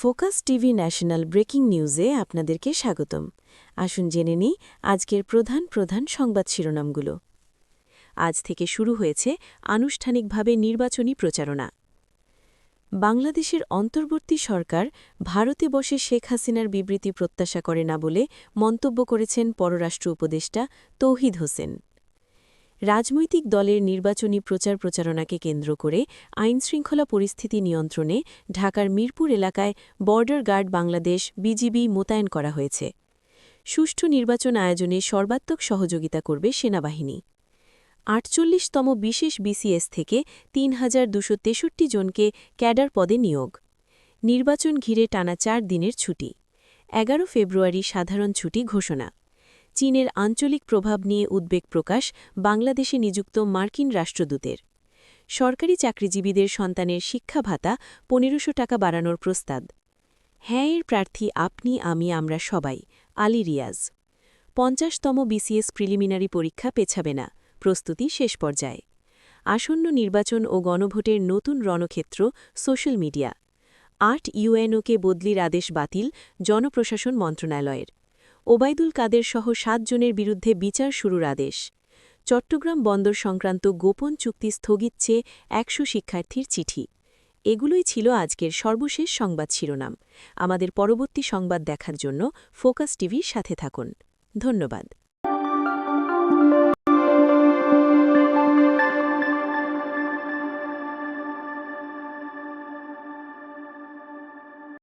Focus TV national breaking নিউজে আপনাদেরকে স্বাগতম। আসুন জেনে নিই আজকের প্রধান প্রধান সংবাদ শিরোনামগুলো। আজ থেকে শুরু হয়েছে আনুষ্ঠানিকভাবে নির্বাচনী প্রচারণা। বাংলাদেশের অন্তর্বর্তী সরকার ভারতে বসে শেখ হাসিনার বিবৃতি প্রত্যাশা করে না বলে মন্তব্য করেছেন পররাষ্ট্র উপদেষ্টা তৌহিদ হোসেন। রাজনৈতিক দলের নির্বাচনী প্রচার প্রচারণাকে কেন্দ্র করে আইনশৃঙ্খলা পরিস্থিতি নিয়ন্ত্রণে ঢাকার মিরপুর এলাকায় বর্ডার গার্ড বাংলাদেশ বিজিবি মোতায়েন করা হয়েছে। সুষ্ঠু নির্বাচন আয়োজনে সর্বাত্মক সহযোগিতা করবে সেনাবাহিনী। আটচল্লিশতম বিশেষ বিসিএস থেকে তিন হাজার জনকে ক্যাডার পদে নিয়োগ। নির্বাচন ঘিরে টানা চার দিনের ছুটি। এগারো ফেব্রুয়ারি সাধারণ ছুটি ঘোষণা। চীনের আঞ্চলিক প্রভাব নিয়ে উদ্বেগ প্রকাশ বাংলাদেশে নিযুক্ত মার্কিন রাষ্ট্রদূতের। সরকারি চাকরিজীবীদের সন্তানের শিক্ষা ভাতা পনেরোশো টাকা বাড়ানোর প্রস্তাব। হ্যাঁ এর প্রার্থী আপনি, আমি, আমরা সবাই, আলী রিয়াজ। পঞ্চাশতম বিসিএস প্রিলিমিনারি পরীক্ষা পেছাবে না, প্রস্তুতি শেষ পর্যায়ে। আসন্ন নির্বাচন ও গণভোটের নতুন রণক্ষেত্র, সোশ্যাল মিডিয়া। আট ইউএনওকে বদলির আদেশ বাতিল, জনপ্রশাসন মন্ত্রণালয়ের। ওবায়দুল কাদের সহ সাতজনের বিরুদ্ধে বিচার শুরুর আদেশ। চট্টগ্রাম বন্দর সংক্রান্ত গোপন চুক্তি স্থগিত চেয়ে একশো শিক্ষার্থীর চিঠি। এগুলোই ছিল আজকের সর্বশেষ সংবাদ শিরোনাম। আমাদের পরবর্তী সংবাদ দেখার জন্য ফোকাস টিভির সাথে থাকুন। ধন্যবাদ।